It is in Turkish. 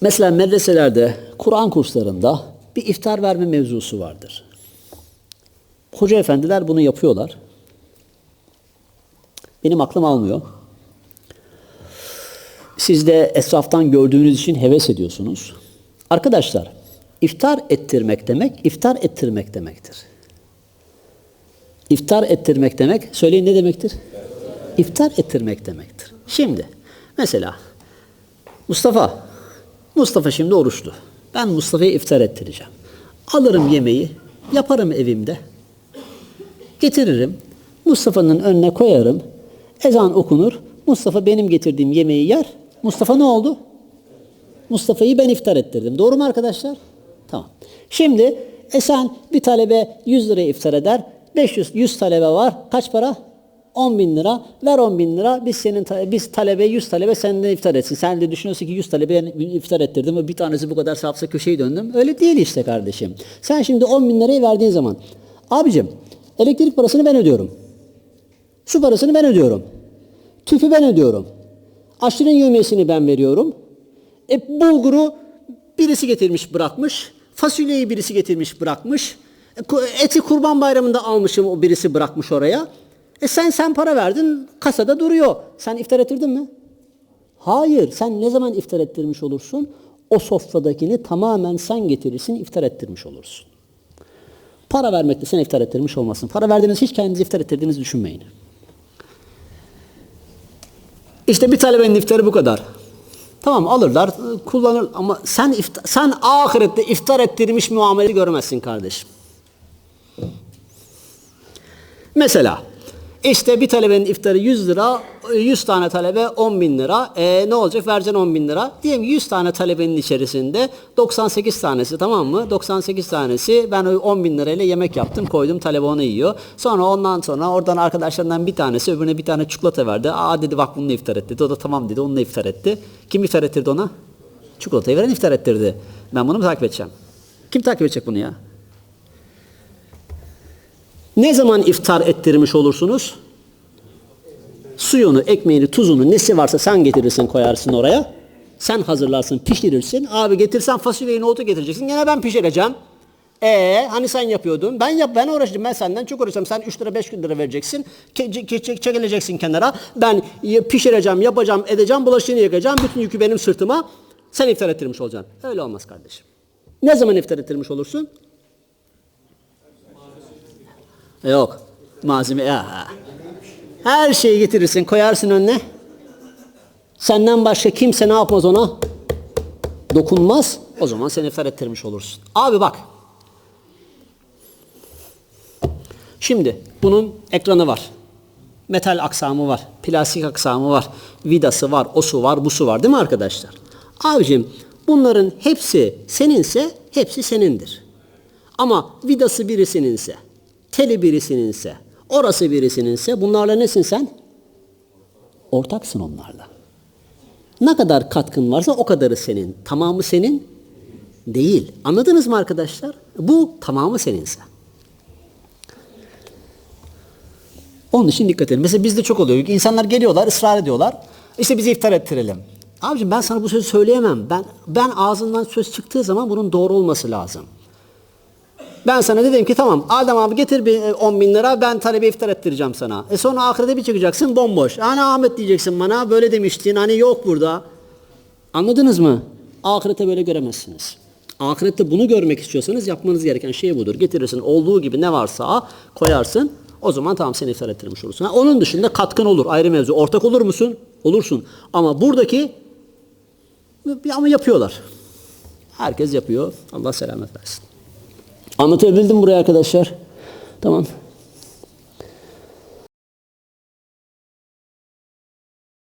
Mesela medreselerde, Kur'an kurslarında bir iftar verme mevzusu vardır. Hoca efendiler bunu yapıyorlar. Benim aklım almıyor. Siz de esraftan gördüğünüz için heves ediyorsunuz. Arkadaşlar, iftar ettirmek demek, iftar ettirmek demektir. İftar ettirmek demek, söyleyin ne demektir? İftar ettirmek demektir. Şimdi, mesela Mustafa, Mustafa şimdi oruçlu. Ben Mustafa'ya iftar ettireceğim. Alırım yemeği, yaparım evimde. Getiririm, Mustafa'nın önüne koyarım. Ezan okunur. Mustafa benim getirdiğim yemeği yer. Mustafa ne oldu? Mustafa'yı ben iftar ettirdim. Doğru mu arkadaşlar? Tamam. Şimdi e sen bir talebe 100 liraya iftar eder. 500 100 talebe var. Kaç para? 10 bin lira. Ver 10 bin lira. Biz senin biz talebe 100 talebe senden iftar etsin. Sen de düşünüyorsun ki 100 talebe iftar ettirdim. Bir tanesi bu kadar sapsa köşeyi döndüm. Öyle değil işte kardeşim. Sen şimdi 10 bin lirayı verdiğin zaman. Abicim elektrik parasını ben ödüyorum. Su parasını ben ödüyorum. Tüpü ben ödüyorum. Aşırın yövmiyesini ben veriyorum. E bulguru birisi getirmiş bırakmış. Fasulyeyi birisi getirmiş bırakmış. E, eti kurban bayramında almışım o birisi bırakmış oraya. E sen sen para verdin kasada duruyor. Sen iftar ettirdin mi? Hayır. Sen ne zaman iftar ettirmiş olursun? O sofradakini tamamen sen getirirsin iftar ettirmiş olursun. Para vermekle sen iftar ettirmiş olmasın. Para verdiğiniz hiç kendinizi iftar ettirdiğinizi düşünmeyin. İşte bir talebenin iftarı bu kadar. Tamam alırlar, kullanır ama sen iftar, sen ahirette iftar ettirmiş muamele görmezsin kardeşim. Mesela işte bir talebenin iftarı 100 lira, 100 tane talebe 10 bin lira. E, ne olacak? Vereceksin 10 bin lira. Diyelim ki 100 tane talebenin içerisinde 98 tanesi tamam mı? 98 tanesi ben o 10 bin lirayla yemek yaptım koydum talebe onu yiyor. Sonra ondan sonra oradan arkadaşlarından bir tanesi öbürüne bir tane çikolata verdi. Aa dedi bak bununla iftar et dedi. O da tamam dedi onunla iftar etti. Kim iftar ettirdi ona? Çikolatayı veren iftar ettirdi. Ben bunu mu takip edeceğim? Kim takip edecek bunu ya? Ne zaman iftar ettirmiş olursunuz? Suyunu, ekmeğini, tuzunu, nesi varsa sen getirirsin koyarsın oraya. Sen hazırlarsın, pişirirsin. Abi getirsen fasulyeyi, nohutu getireceksin. Gene ben pişireceğim. E hani sen yapıyordun? Ben yap ben uğraşacağım. Ben senden çok uğraşacağım. Sen 3 lira 5 lira vereceksin. Ke- ke- çekileceksin kenara. Ben pişireceğim, yapacağım, edeceğim, bulaşığını yakacağım. Bütün yükü benim sırtıma. Sen iftar ettirmiş olacaksın. Öyle olmaz kardeşim. Ne zaman iftar ettirmiş olursun? Yok. Malzeme ya. Her şeyi getirirsin, koyarsın önüne. Senden başka kimse ne yapmaz ona? Dokunmaz. O zaman seni iftar ettirmiş olursun. Abi bak. Şimdi bunun ekranı var. Metal aksamı var. Plastik aksamı var. Vidası var. Osu var. Busu var. Değil mi arkadaşlar? Abicim bunların hepsi seninse hepsi senindir. Ama vidası birisininse, teli birisininse, orası birisininse bunlarla nesin sen? Ortaksın onlarla. Ne kadar katkın varsa o kadarı senin. Tamamı senin değil. Anladınız mı arkadaşlar? Bu tamamı seninse. Onun için dikkat edin. Mesela bizde çok oluyor. İnsanlar geliyorlar, ısrar ediyorlar. İşte bizi iftar ettirelim. Abicim ben sana bu sözü söyleyemem. Ben ben ağzından söz çıktığı zaman bunun doğru olması lazım. Ben sana dedim ki tamam Adem abi getir bir e, 10 bin lira ben talebe iftar ettireceğim sana. E sonra ahirete bir çıkacaksın bomboş. Hani Ahmet diyeceksin bana böyle demiştin hani yok burada. Anladınız mı? Ahirete böyle göremezsiniz. Ahirette bunu görmek istiyorsanız yapmanız gereken şey budur. Getirirsin olduğu gibi ne varsa koyarsın. O zaman tamam seni iftar ettirmiş olursun. Ha, onun dışında katkın olur ayrı mevzu. Ortak olur musun? Olursun. Ama buradaki ama yapıyorlar. Herkes yapıyor. Allah selamet versin. Anlatabildim buraya arkadaşlar. Tamam.